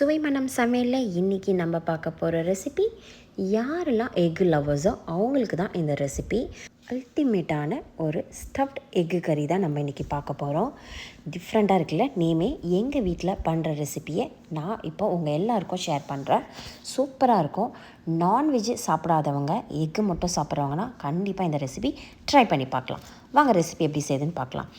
சுவை மனம் சமையலில் இன்றைக்கி நம்ம பார்க்க போகிற ரெசிபி யாரெல்லாம் எக் லவ்வர்ஸோ அவங்களுக்கு தான் இந்த ரெசிபி அல்டிமேட்டான ஒரு ஸ்டஃப்ட் எக்கு கறி தான் நம்ம இன்றைக்கி பார்க்க போகிறோம் டிஃப்ரெண்ட்டாக இருக்குல்ல நேமே எங்கள் வீட்டில் பண்ணுற ரெசிப்பியை நான் இப்போ உங்கள் எல்லாருக்கும் ஷேர் பண்ணுறேன் சூப்பராக இருக்கும். நான்வெஜ் சாப்பிடாதவங்க எக்கு மட்டும் சாப்பிட்றவங்கன்னா கண்டிப்பாக இந்த ரெசிபி ட்ரை பண்ணி பார்க்கலாம். வாங்க ரெசிபி எப்படி செய்யுதுன்னு பார்க்கலாம்.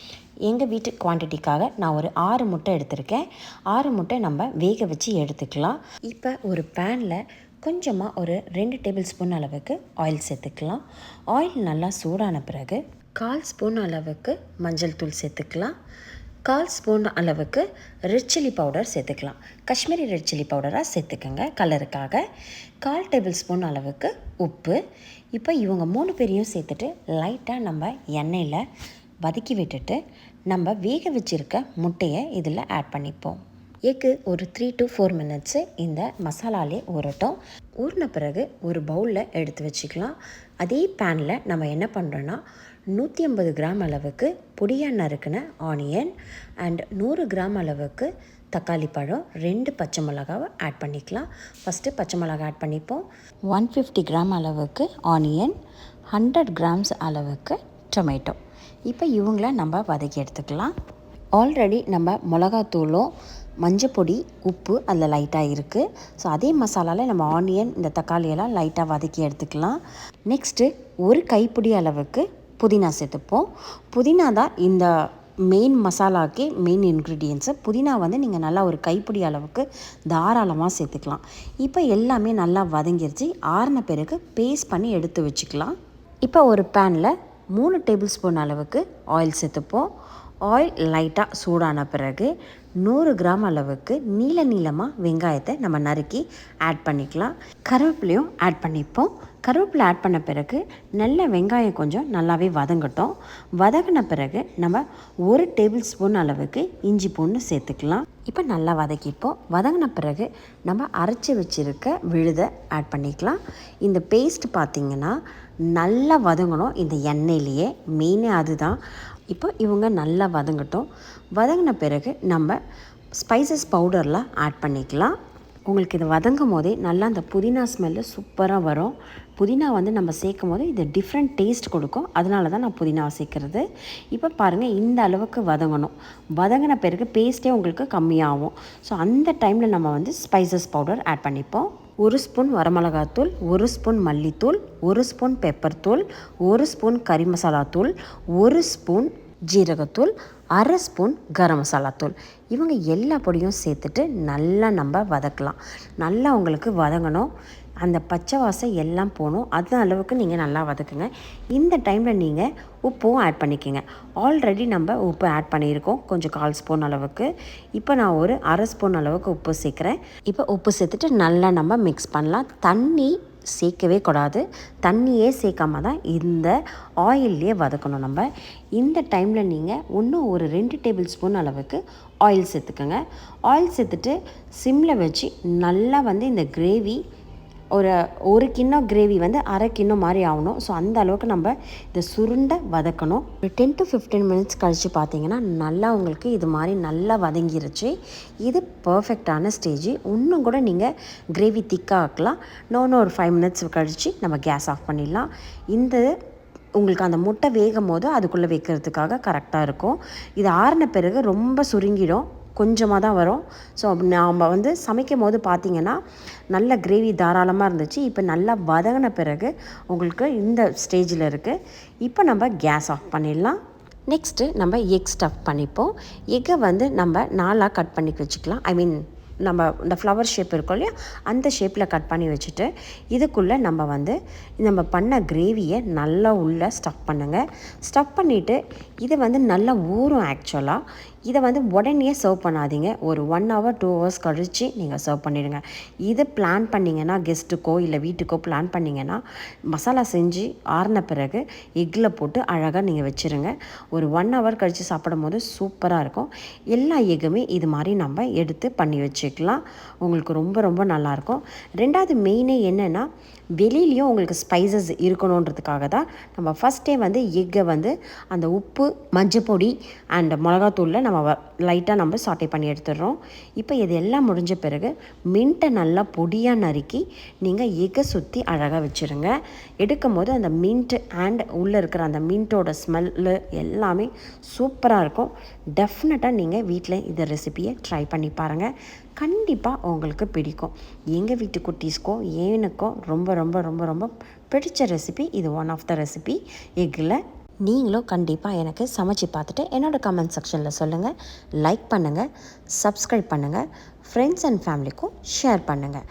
எங்கள் வீட்டு குவான்டிட்டிக்காக நான் ஒரு ஆறு முட்டை எடுத்திருக்கேன். ஆறு முட்டை நம்ம வேக வச்சு எடுத்துக்கலாம். இப்போ ஒரு பேனில் கொஞ்சமாக ஒரு ரெண்டு டேபிள் ஸ்பூன் அளவுக்கு ஆயில் சேர்த்துக்கலாம். ஆயில் நல்லா சூடான பிறகு கால் ஸ்பூன் அளவுக்கு மஞ்சள் தூள் சேர்த்துக்கலாம். கால் ஸ்பூன் அளவுக்கு ரெட் சில்லி பவுடர் சேர்த்துக்கலாம். காஷ்மீரி ரெட் சில்லி பவுடராக சேர்த்துக்கோங்க கலருக்காக கால் டேபிள் ஸ்பூன் அளவுக்கு உப்பு. இப்போ இவங்க மூணு பேரையும் சேர்த்துட்டு லைட்டாக நம்ம எண்ணெயில் வதக்கி விட்டுட்டு நம்ம வேக வச்சுருக்க முட்டையை இதில் ஆட் பண்ணிப்போம். எக்கு ஒரு த்ரீ டு ஃபோர் மினிட்ஸு இந்த மசாலாலே ஊறட்டும். ஊறின பிறகு ஒரு பவுலில் எடுத்து வச்சுக்கலாம். அதே பேனில் நம்ம என்ன பண்ணுறோன்னா நூற்றி ஐம்பது கிராம் அளவுக்கு பொடியாக நறுக்கின ஆனியன் அண்ட் நூறு கிராம் அளவுக்கு தக்காளி பழம் ரெண்டு பச்சை மிளகாவை ஆட் பண்ணிக்கலாம். ஃபஸ்ட்டு பச்சை மிளகா ஆட் பண்ணிப்போம். ஒன் ஃபிஃப்டி கிராம் அளவுக்கு ஆனியன் ஹண்ட்ரட் கிராம்ஸ் அளவுக்கு டொமேட்டோ இப்போ இவங்கள நம்ம வதக்கி எடுத்துக்கலாம். ஆல்ரெடி நம்ம மிளகாத்தூளும் மஞ்சப்பொடி உப்பு அதில் லைட்டாக இருக்குது ஸோ அதே மசாலாவில் நம்ம ஆனியன் இந்த தக்காளியெல்லாம் லைட்டாக வதக்கி எடுத்துக்கலாம். நெக்ஸ்ட்டு ஒரு கைப்பிடி அளவுக்கு புதினா சேர்த்துப்போம். புதினா தான் இந்த மெயின் மசாலாக்கே மெயின் இன்க்ரீடியன்ஸு புதினா வந்து நீங்கள் நல்லா ஒரு கைப்பிடி அளவுக்கு தாராளமாக சேர்த்துக்கலாம். இப்போ எல்லாமே நல்லா வதங்கிருச்சு. ஆறின பிறகு பேஸ்ட் பண்ணி எடுத்து வச்சுக்கலாம். இப்போ ஒரு பேனில் மூணு டேபிள் ஸ்பூன் அளவுக்கு ஆயில் சேர்த்துப்போம். ஆயில் லைட்டாக சூடான பிறகு நூறு கிராம் அளவுக்கு நீல நீளமாக வெங்காயத்தை நம்ம நறுக்கி ஆட் பண்ணிக்கலாம். கருவேப்பிலையும் ஆட் பண்ணிப்போம். கருவேப்பிலை ஆட் பண்ண பிறகு நல்ல வெங்காயம் கொஞ்சம் நல்லாவே வதங்கட்டும். வதங்கின பிறகு நம்ம ஒரு டேபிள் ஸ்பூன் அளவுக்கு இஞ்சி பூண்டு சேர்த்துக்கலாம். இப்போ நல்லா வதக்கிப்போம். வதங்கின பிறகு நம்ம அரைச்சி வச்சுருக்க விழுதை ஆட் பண்ணிக்கலாம். இந்த பேஸ்ட் பார்த்திங்கன்னா நல்லா வதங்கணும். இந்த எண்ணெயிலேயே. மெயினே அதுதான். இப்போ இவங்க நல்லா வதங்கட்டும். வதங்கின பிறகு நம்ம ஸ்பைசஸ் பவுடர்லாம் ஆட் பண்ணிக்கலாம். உங்களுக்கு இது வதங்கும் போதே நல்லா அந்த புதினா ஸ்மெல்லு சூப்பராக வரும். புதினா வந்து நம்ம சேர்க்கும் போது இது டிஃப்ரெண்ட் டேஸ்ட் கொடுக்கும். அதனால தான் நான் புதினாவை சேர்க்குறது. இப்போ பாருங்கள் இந்த அளவுக்கு வதங்கணும். வதங்கின பிறகு பேஸ்ட்டே உங்களுக்கு கம்மியாகும். ஸோ அந்த டைமில் நம்ம வந்து ஸ்பைசஸ் பவுடர் ஆட் பண்ணிப்போம். ஒரு ஸ்பூன் வரமிளகாத்தூள் ஒரு ஸ்பூன் மல்லித்தூள் ஒரு ஸ்பூன் பெப்பர் தூள் ஒரு ஸ்பூன் கறி மசாலா தூள் ஒரு ஸ்பூன் ஜீரகத்தூள் அரை ஸ்பூன் கரம் மசாலா தூள். இவங்க எல்லா பொடியும் சேர்த்துட்டு நல்லா நம்ம வதக்கலாம். நல்லா உங்களுக்கு வதங்கணும். அந்த பச்சை வாசம் எல்லாம் போகணும். அது அளவுக்கு நீங்கள் நல்லா வதக்குங்க. இந்த டைமில் நீங்கள் உப்பும் ஆட் பண்ணிக்கோங்க. ஆல்ரெடி நம்ம உப்பு ஆட் பண்ணியிருக்கோம். கொஞ்சம் கால் ஸ்பூன் அளவுக்கு. இப்போ நான் ஒரு அரை ஸ்பூன் அளவுக்கு உப்பு சேர்க்குறேன். இப்போ உப்பு சேர்த்துட்டு நல்லா நம்ம மிக்ஸ் பண்ணலாம். தண்ணி சேர்க்கவே கூடாது. தண்ணியே சேர்க்காம தான் இந்த ஆயில்லையே வதக்கணும் நம்ம. இந்த டைமில் நீங்கள் இன்னும் ஒரு ரெண்டு டேபிள் ஸ்பூன் அளவுக்கு ஆயில் சேர்த்துக்கோங்க. ஆயில் சேர்த்துட்டு சிம்மில் வச்சு நல்லா வந்து இந்த கிரேவி ஒரு ஒரு கிண்ணம் கிரேவி வந்து அரை கிண்ணம் மாதிரி ஆகணும். ஸோ அந்த அளவுக்கு நம்ம இதை சுருண்டை வதக்கணும். ஒரு டென் டு ஃபிஃப்டீன் மினிட்ஸ் கழித்து பார்த்தீங்கன்னா நல்லா உங்களுக்கு இது மாதிரி நல்லா வதங்கிருச்சு. இது பர்ஃபெக்டான ஸ்டேஜ் இன்னும் கூட நீங்கள் கிரேவி திக்காக ஆக்கலாம். இன்னொன்று ஒரு ஃபைவ் மினிட்ஸ் கழித்து நம்ம கேஸ் ஆஃப் பண்ணிடலாம். இந்த உங்களுக்கு அந்த முட்டை வேகும் போது அதுக்குள்ளே வைக்கிறதுக்காக கரெக்டாக இருக்கும். இது ஆறின பிறகு ரொம்ப சுருங்கிடும். கொஞ்சமாக தான் வரும். ஸோ நாம் வந்து சமைக்கும் போது பார்த்திங்கன்னா நல்ல கிரேவி தாராளமாக இருந்துச்சு. இப்போ நல்லா வதங்கின பிறகு உங்களுக்கு இந்த ஸ்டேஜில் இருக்குது இப்போ நம்ம கேஸ் ஆஃப் பண்ணிடலாம். நெக்ஸ்ட்டு நம்ம எக் ஸ்டஃப் பண்ணிப்போம். எக்கை வந்து நம்ம நாலாக கட் பண்ணி வச்சுக்கலாம். ஐ மீன் நம்ம இந்த ஃப்ளவர் ஷேப் இருக்கும் இல்லையா? அந்த ஷேப்பில் கட் பண்ணி வச்சுட்டு இதுக்குள்ளே நம்ம வந்து நம்ம பண்ண கிரேவியை நல்லா உள்ளே ஸ்டஃப் பண்ணுங்கள் ஸ்டஃப் பண்ணிவிட்டு இது வந்து நல்லா ஊறும் ஆக்சுவலாக இதை வந்து உடனே சர்வ் பண்ணாதீங்க. ஒரு ஒன் ஹவர் டூ ஹவர்ஸ் கழித்து நீங்கள் சர்வ் பண்ணிவிடுங்க இதை பிளான் பண்ணிங்கன்னா கெஸ்ட்டுக்கோ இல்லை வீட்டுக்கோ பிளான் பண்ணிங்கன்னா மசாலா செஞ்சு ஆறின பிறகு எக்கில் போட்டு அழகாக நீங்கள் வச்சுருங்க. ஒரு ஒன் ஹவர் கழித்து சாப்பிடும் போது சூப்பராக இருக்கும். எல்லா எக்குமே இது மாதிரி நம்ம எடுத்து பண்ணி வச்சுக்கலாம். உங்களுக்கு ரொம்ப ரொம்ப நல்லாயிருக்கும் ரெண்டாவது மெயினே என்னென்னா வெளியிலையும் உங்களுக்கு ஸ்பைசஸ் இருக்கணுன்றதுக்காக தான் நம்ம ஃபஸ்ட்டே வந்து எக்கை வந்து அந்த உப்பு மஞ்சள் பொடி அண்ட் மிளகாத்தூளில் நம்ம லைட்டாக நம்ம சாட்டை பண்ணி எடுத்துடுறோம். இப்போ இது எல்லாம் முடிஞ்ச பிறகு மின்ட்டை நல்லா பொடியாக நறுக்கி நீங்கள் எக்கை சுற்றி அழகாக வச்சுருங்க. எடுக்கும் போது அந்த மின்ட் அண்ட் உள்ளே இருக்கிற அந்த மின்ட்டோட ஸ்மெல்லு எல்லாமே சூப்பராக இருக்கும். டெஃபினட்டாக நீங்கள் வீட்டில் இந்த ரெசிபியை ட்ரை பண்ணி பாருங்கள் கண்டிப்பாக உங்களுக்கு பிடிக்கும். எங்கள் வீட்டு குட்டீஸ்க்கோ ஏனுக்கோ ரொம்ப ரொம்ப ரொம்ப ரொம்ப பிடிச்ச ரெசிபி இது ஒன் ஆஃப் த ரெசிபி எக்கில் நீங்களும் கண்டிப்பாக எனக்கு சமைச்சு பார்த்துட்டு என்னோடய கமெண்ட் செக்ஷனில் சொல்லுங்கள் லைக் பண்ணுங்கள் சப்ஸ்கிரைப் பண்ணுங்கள் ஃப்ரெண்ட்ஸ் அண்ட் ஃபேமிலிக்கும் ஷேர் பண்ணுங்கள்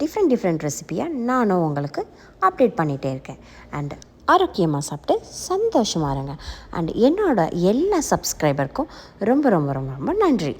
டிஃப்ரெண்ட் டிஃப்ரெண்ட் ரெசிபியாக நானும் உங்களுக்கு அப்டேட் பண்ணிகிட்டே இருக்கேன். அண்ட் ஆரோக்கியமாக சாப்பிட்டு சந்தோஷமாக இருங்க. அண்ட் என்னோடய எல்லா சப்ஸ்கிரைபருக்கும் ரொம்ப ரொம்ப ரொம்ப ரொம்ப நன்றி.